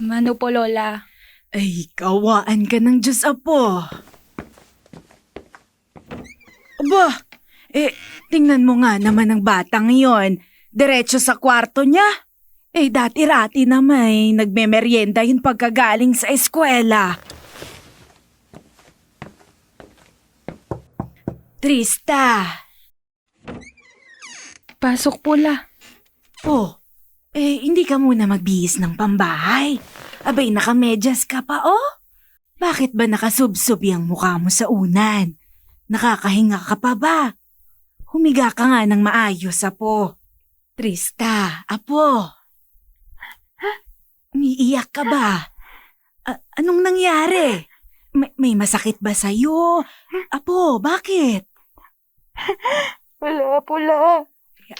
Mano po, Lola. Ay, kawaan ka ng Diyos, Apo. Aba, eh, tingnan mo nga naman ang batang yon. Diretso sa kwarto niya. Eh, dati-rati na may nagmemeryenda yun pagkagaling sa eskwela. Trista. Pasok po, La. Oh, eh, hindi ka muna magbihis ng pambahay. Abay, nakamedyas ka pa, oh. Bakit ba nakasubsob yung mukha mo sa unan? Nakakahinga ka pa ba? Humiga ka nga ng maayos, apo. Trista, apo. Umiiyak ka ba? A- anong nangyari? May, may masakit ba sa'yo? Apo, bakit? Wala po, La.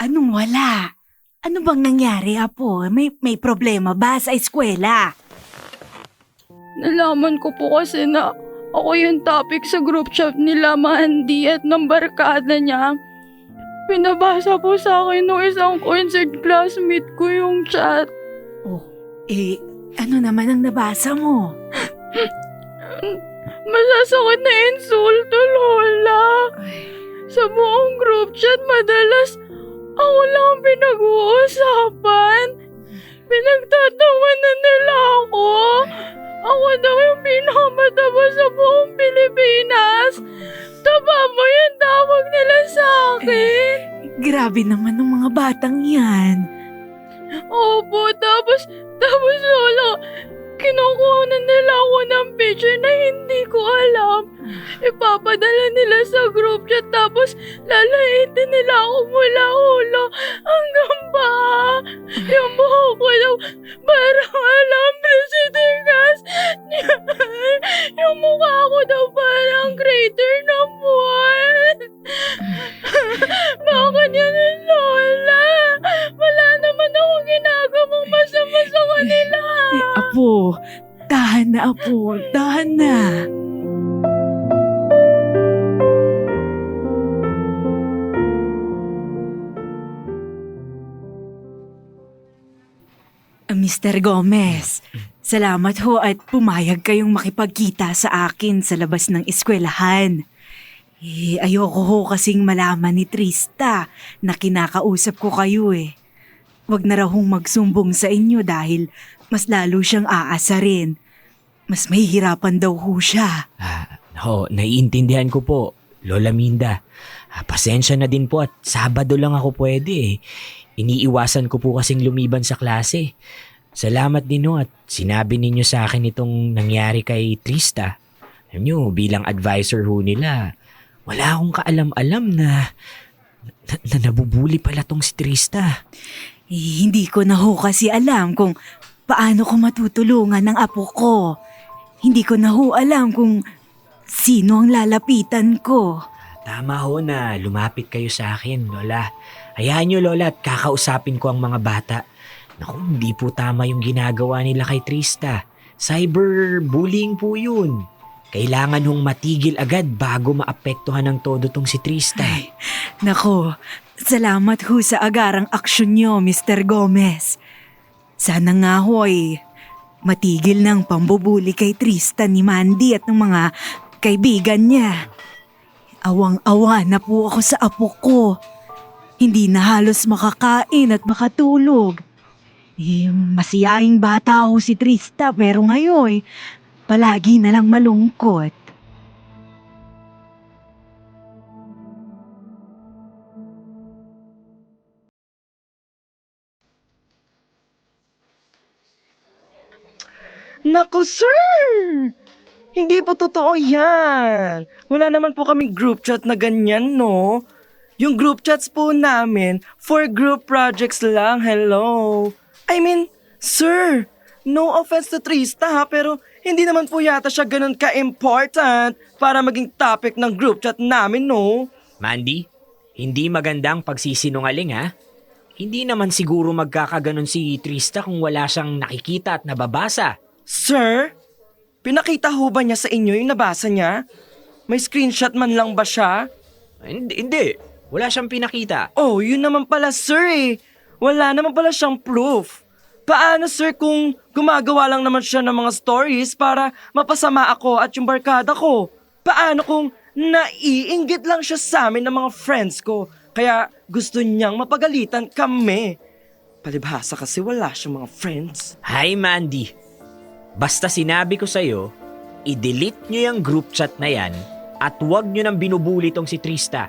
Anong wala? Ano bang nangyari, Apo? May, may problema ba sa eskwela? Nalaman ko po kasi na ako yung topic sa group chat nila Mandy at ng barkada niya. Pinabasa po sa akin ng isang concert classmate ko yung chat. Oh, eh, ano naman ang nabasa mo? Masasakit na insulto, Lola. Sa buong group chat, madalas ako lang ang pinag-uusapan. Pinagtatawanan nila ako. Ako daw yung pinakamataba sa buong Pilipinas. Taba mo yung tawag nila sa akin. Grabe naman ng mga batang yan. Opo, tapos, tapos Lola, kinukuha na nila ako ng picture na hindi ko alam. Ipapadala nila sa group chat tapos lalaitin nila ako mula ulo hanggang paa. Yung buhok ko daw parang alam si tigas. Yung mukha ko daw parang crater ng buwan. Bakit yan ang tahan na, Apo. Tahan na. Ah, Mr. Gomez, salamat ho at pumayag kayong makipagkita sa akin sa labas ng eskwelahan. Eh, ayoko ho kasing malaman ni Trista na kinakausap ko kayo eh. Huwag na raw magsumbong sa inyo dahil mas lalo siyang aasarin. Mas mahihirapan daw ho siya. Ah, ho, naiintindihan ko po, Lola Minda. Ah, pasensya na din po at Sabado lang ako pwede eh. Iniiwasan ko po kasing lumiban sa klase. Salamat din ho at sinabi ninyo sa akin itong nangyari kay Trista. Alam nyo, bilang advisor ho nila, wala akong kaalam-alam na, na, na nabubuli pala tong si Trista. Eh, hindi ko na ho kasi alam kung paano ko matutulungan ng apo ko. Hindi ko na ho alam kung sino ang lalapitan ko. Tama ho na lumapit kayo sa akin, Lola. Hayaan nyo, Lola, at kakausapin ko ang mga bata. Naku, hindi po tama yung ginagawa nila kay Trista. Cyberbullying po yun. Kailangan hong matigil agad bago maapektuhan ng todo tong si Trista. Ay, nako, salamat ho sa agarang aksyon niyo, Mr. Gomez. Sana nga ho eh, matigil ng pambubuli kay Tristan ni Mandy at ng mga kaibigan niya. Awang-awa na po ako sa apo ko. Hindi na halos makakain at makatulog. Eh, masiyaing bata ho si Trista pero ngayon, palagi na lang malungkot. Naku, sir! Hindi po totoo yan. Wala naman po kami group chat na ganyan, no? Yung group chats po namin, for group projects lang, hello. I mean, sir, no offense to Trista ha, pero hindi naman po yata siya ganun ka-important para maging topic ng group chat namin, no? Mandy, hindi magandang pagsisinungaling ha. Hindi naman siguro magkakaganon si Trista kung wala siyang nakikita at nababasa. Sir, pinakita ho ba niya sa inyo yung nabasa niya? May screenshot man lang ba siya? Hindi, hindi. Wala siyang pinakita. Oh, yun naman pala sir eh. Wala naman pala siyang proof. Paano sir kung gumagawa lang naman siya ng mga stories para mapasama ako at yung barkada ko? Paano kung naiinggit lang siya sa amin ng mga friends ko kaya gusto niyang mapagalitan kami? Palibhasa kasi wala siyang mga friends. Hi Mandy. Basta sinabi ko sa'yo, i-delete nyo yung group chat na yan at huwag nyo nang binubuli tong si Trista.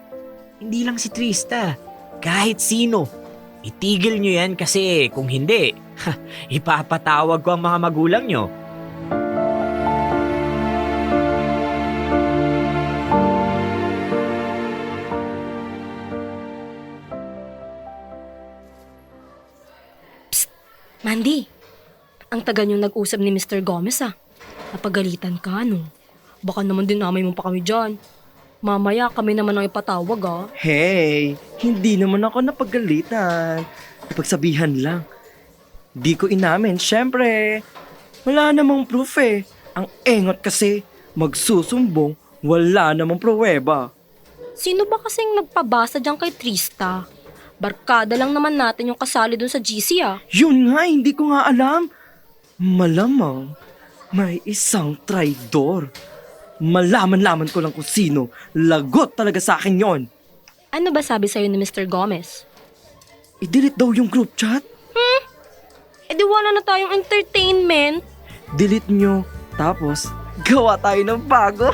Hindi lang si Trista, kahit sino. Itigil nyo yan kasi kung hindi, ha, ipapatawag ko ang mga magulang nyo. Ang taga niyong nag-usap ni Mr. Gomez ah. Napagalitan ka, no? Baka naman dinamay mo pa kami dyan. Mamaya kami naman ang ipatawag ah. Hey, hindi naman ako napagalitan. Ipagsabihan lang. Di ko inamin, syempre. Wala namang proof eh. Ang engot kasi, magsusumbong, wala namang pruweba. Sino ba kasing nagpabasa dyan kay Trista? Barkada lang naman natin yung kasali dun sa GC ah. Yun nga, hindi ko nga alam. Malamang, may isang traidor. Malaman-laman ko lang kung sino. Lagot talaga sa akin yon. Ano ba sabi sa'yo ni Mr. Gomez? I-delete daw yung group chat. Eh di wala na tayong entertainment. Delete nyo. Tapos, gawa tayo ng bago.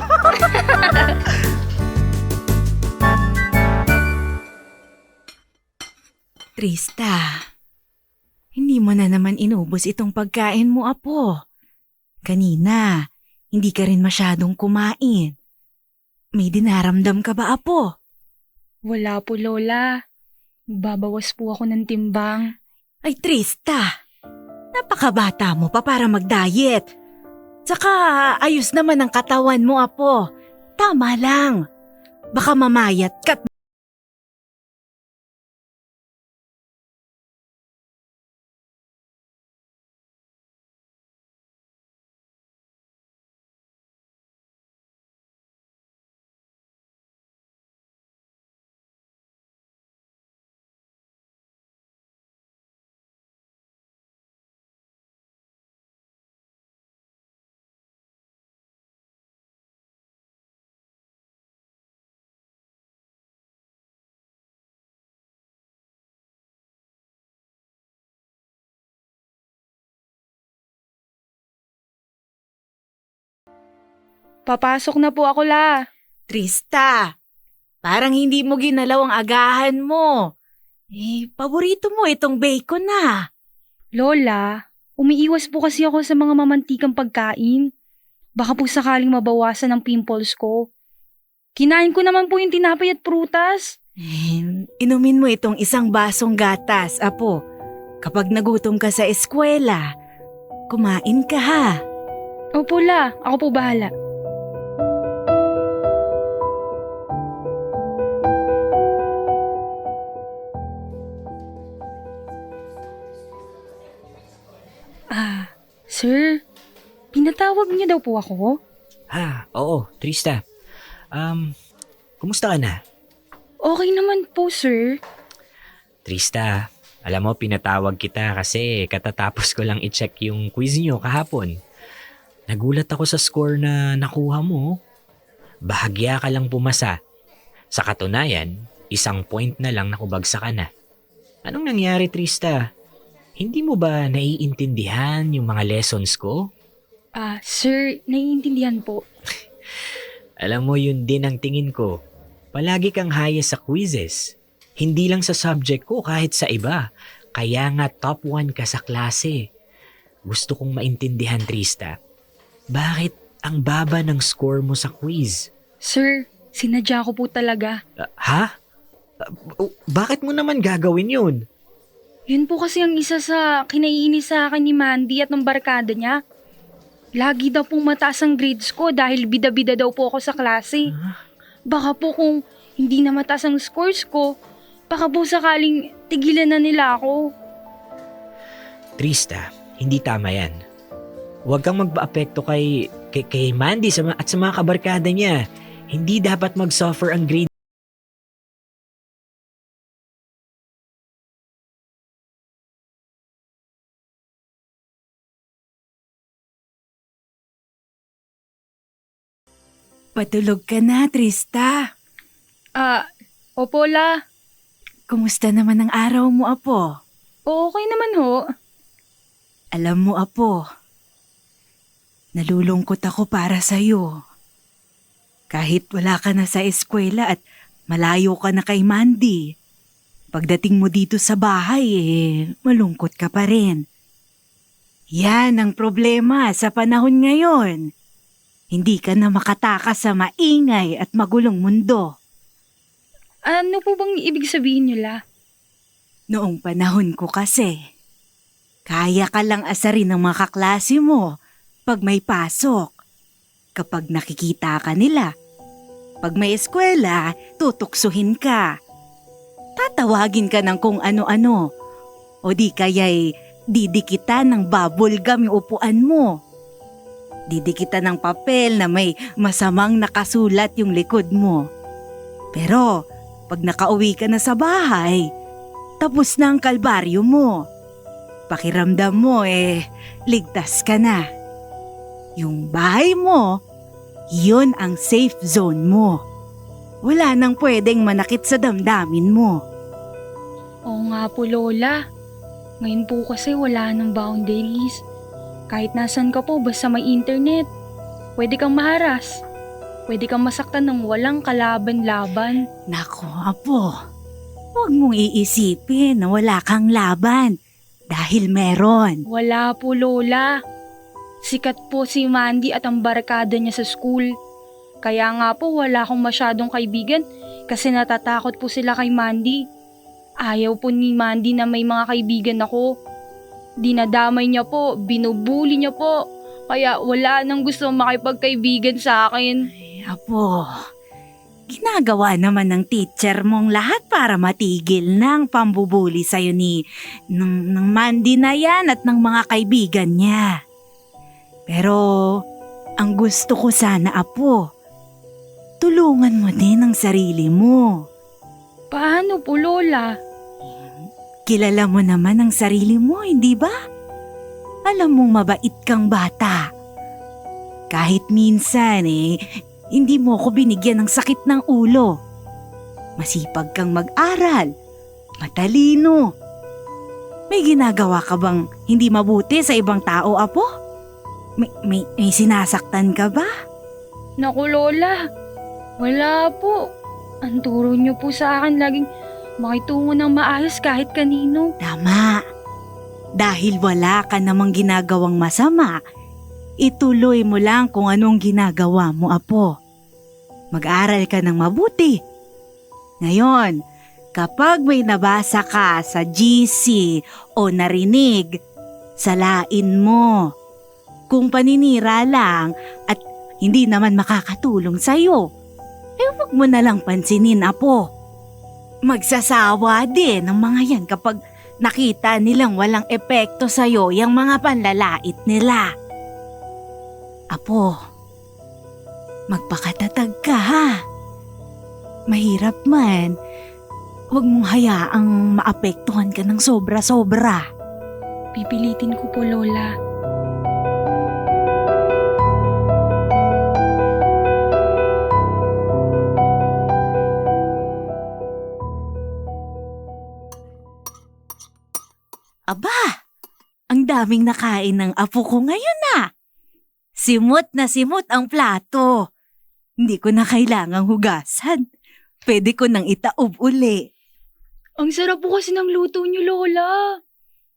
Trista, hindi mo na naman inubos itong pagkain mo, apo. Kanina, hindi ka rin masyadong kumain. May dinaramdam ka ba, apo? Wala po, Lola. Babawas po ako ng timbang. Ay, Trista, napakabata mo pa para mag-diet. Tsaka ayos naman ang katawan mo, apo. Tama lang. Baka mamayat ka't Papasok na po ako, La. Trista, parang hindi mo ginalaw ang agahan mo. Eh, paborito mo itong bacon na. Lola, umiiwas po kasi ako sa mga mamantikang pagkain. Baka po sakaling mabawasan ang pimples ko. Kinain ko naman po yung tinapay at prutas. Eh, inumin mo itong isang basong gatas, apo. Kapag nagutom ka sa eskwela, kumain ka ha. Opo, La. Ako po bahala. Pinatawag niyo daw po ako? Ha, oo, Trista. Um, kumusta ka na? Okay naman po, sir. Trista, alam mo, pinatawag kita kasi katatapos ko lang i-check yung quiz niyo kahapon. Nagulat ako sa score na nakuha mo. Bahagya ka lang pumasa. Sa katunayan, isang point na lang nakubagsa ka na. Anong nangyari, Trista? Hindi mo ba naiintindihan yung mga lessons ko? Ah, sir, naiintindihan po. Alam mo, yun din ang tingin ko. Palagi kang highest sa quizzes. Hindi lang sa subject ko, kahit sa iba. Kaya nga top 1 ka sa klase. Gusto kong maintindihan, Trista. Bakit ang baba ng score mo sa quiz? Sir, sinadya ko po talaga. Uh, ha? Uh, oh, bakit mo naman gagawin yun? Yun po kasi ang isa sa kinaiinis sa akin ni Mandy at ng barkada niya. Lagi daw pong mataas ang grades ko dahil bida-bida daw po ako sa klase. Baka po kung hindi na mataas ang scores ko, baka po sakaling tigilan na nila ako. Trista, hindi tama yan. Huwag kang magpa-apekto kay, kay, kay Mandy sa, ma- at sa mga kabarkada niya. Hindi dapat mag-suffer ang grade Patulog ka na, Trista. Ah, opo la. Kumusta naman ang araw mo, Apo? Okay naman ho. Alam mo, Apo, nalulungkot ako para sa'yo. Kahit wala ka na sa eskwela at malayo ka na kay Mandy, pagdating mo dito sa bahay, eh, malungkot ka pa rin. Yan ang problema sa panahon ngayon. Hindi ka na makatakas sa maingay at magulong mundo. Ano po bang ibig sabihin niyo la? Noong panahon ko kasi, kaya ka lang asarin ng mga kaklase mo pag may pasok. Kapag nakikita ka nila. Pag may eskwela, tutuksuhin ka. Tatawagin ka ng kung ano-ano. O di kaya'y didikitan ng bubble gum yung upuan mo. Didikitan ng papel na may masamang nakasulat yung likod mo. Pero pag nakauwi ka na sa bahay, tapos na ang kalbaryo mo. Pakiramdam mo eh, ligtas ka na. Yung bahay mo, yun ang safe zone mo. Wala nang pwedeng manakit sa damdamin mo. Oo nga po Lola. Ngayon po kasi wala nang boundaries. Kahit nasan ka po basta may internet. Pwede kang maharas. Pwede kang masaktan ng walang kalaban-laban. Nako, apo. Huwag mong iisipin na wala kang laban. Dahil meron. Wala po Lola. Sikat po si Mandy at ang barkada niya sa school. Kaya nga po wala akong masyadong kaibigan kasi natatakot po sila kay Mandy. Ayaw po ni Mandy na may mga kaibigan ako. Dinadamay niya po, binubuli niya po. Kaya wala nang gusto makipagkaibigan sa akin. Eh, apo, ginagawa naman ng teacher mong lahat para matigil ng pambubuli sa'yo ni ng, ng Mandy na yan at ng mga kaibigan niya. Pero, ang gusto ko sana, apo, tulungan mo din ang sarili mo. Paano po Lola? Kilala mo naman ang sarili mo, hindi ba? Alam mong mabait kang bata. Kahit minsan eh, hindi mo ko binigyan ng sakit ng ulo. Masipag kang mag-aral. Matalino. May ginagawa ka bang hindi mabuti sa ibang tao, Apo? May, may, may sinasaktan ka ba? Naku Lola, wala po. Ang turo niyo po sa akin laging makitungo ng maayos kahit kanino. Tama. Dahil wala ka namang ginagawang masama, ituloy mo lang kung anong ginagawa mo, Apo. Mag-aral ka ng mabuti. Ngayon, kapag may nabasa ka sa GC o narinig, salain mo. Kung paninira lang at hindi naman makakatulong sa'yo, eh huwag mo na lang pansinin, Apo. Magsasawa din ng mga yan kapag nakita nilang walang epekto sa'yo yung mga panlalait nila. Apo, magpakatatag ka ha. Mahirap man, huwag mong hayaang maapektuhan ka ng sobra-sobra. Pipilitin ko po Lola. Daming nakain ng apo ko ngayon na. Simot na simot ang plato. Hindi ko na kailangang hugasan. Pwede ko nang itaob uli. Ang sarap po kasi ng luto niyo Lola.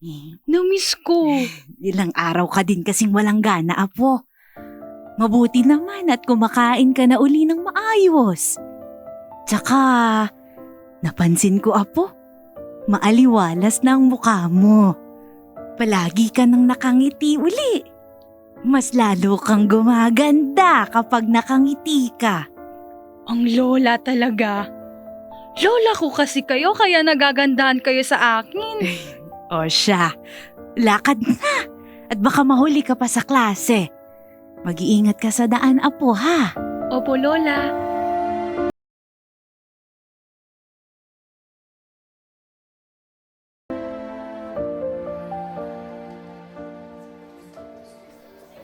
Eh, Namiss ko. Ilang araw ka din kasing walang gana, apo. Mabuti naman at kumakain ka na uli ng maayos. Tsaka, napansin ko, apo, maaliwalas na ang mukha mo. Palagi ka nang nakangiti uli. Mas lalo kang gumaganda kapag nakangiti ka. Ang Lola talaga. Lola ko kasi kayo kaya nagagandahan kayo sa akin. O siya, lakad na at baka mahuli ka pa sa klase. Mag-iingat ka sa daan, apo, ha? Opo Lola.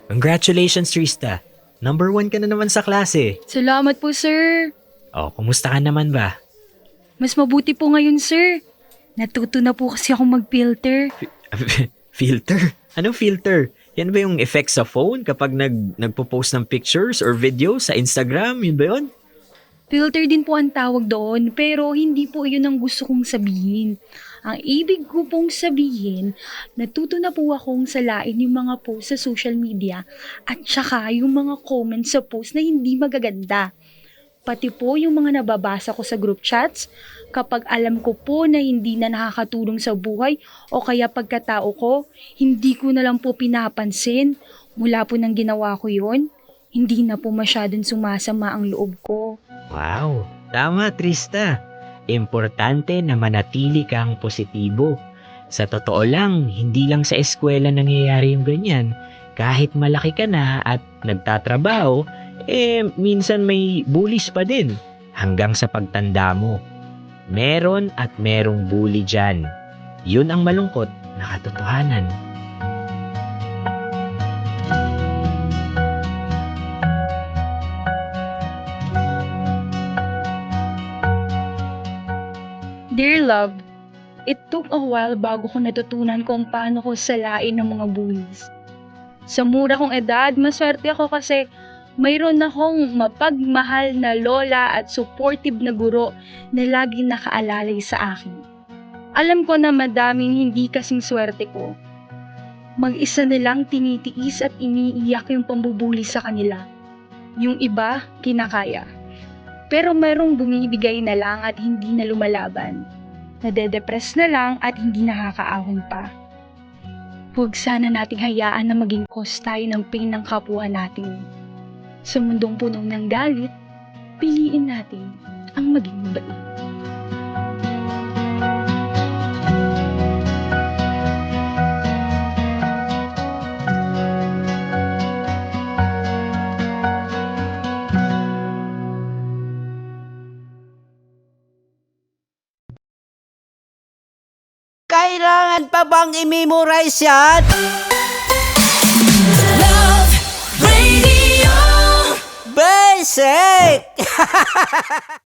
Congratulations, Trista. Number one ka na naman sa klase. Salamat po, sir. Oh, kumusta ka naman ba? Mas mabuti po ngayon, sir. Natuto na po kasi akong mag-filter. filter? Anong filter? Yan ba yung effect sa phone kapag nag, nagpo-post ng pictures or videos sa Instagram? Yun ba yun? Filter din po ang tawag doon, pero hindi po yun ang gusto kong sabihin. Ang ibig ko pong sabihin, natuto na po akong salain yung mga post sa social media at saka yung mga comments sa post na hindi magaganda. Pati po yung mga nababasa ko sa group chats, kapag alam ko po na hindi na nakakatulong sa buhay o kaya pagkatao ko, hindi ko na lang po pinapansin. Mula po nang ginawa ko yon, hindi na po masyadong sumasama ang loob ko. Wow, tama Trista. Importante na manatili kang positibo. Sa totoo lang, hindi lang sa eskwela nangyayari yung ganyan. Kahit malaki ka na at nagtatrabaho, eh minsan may bullies pa din hanggang sa pagtanda mo. Meron at merong bully dyan. Yun ang malungkot na katotohanan. Love, it took a while bago ko natutunan kung paano ko salain ng mga bullies. Sa mura kong edad, maswerte ako kasi mayroon akong mapagmahal na lola at supportive na guro na laging nakaalalay sa akin. Alam ko na madaming hindi kasing swerte ko. Mag-isa nilang tinitiis at iniiyak yung pambubuli sa kanila. Yung iba, kinakaya. Pero merong bumibigay na lang at hindi na lumalaban. Nade-depress na lang at hindi nakakaahon pa. Huwag sana nating hayaan na maging cause tayo ng pain ng kapwa natin. Sa mundong puno ng galit, piliin natin ang maging mabait. I-memorize yan? Love Radio. Basic!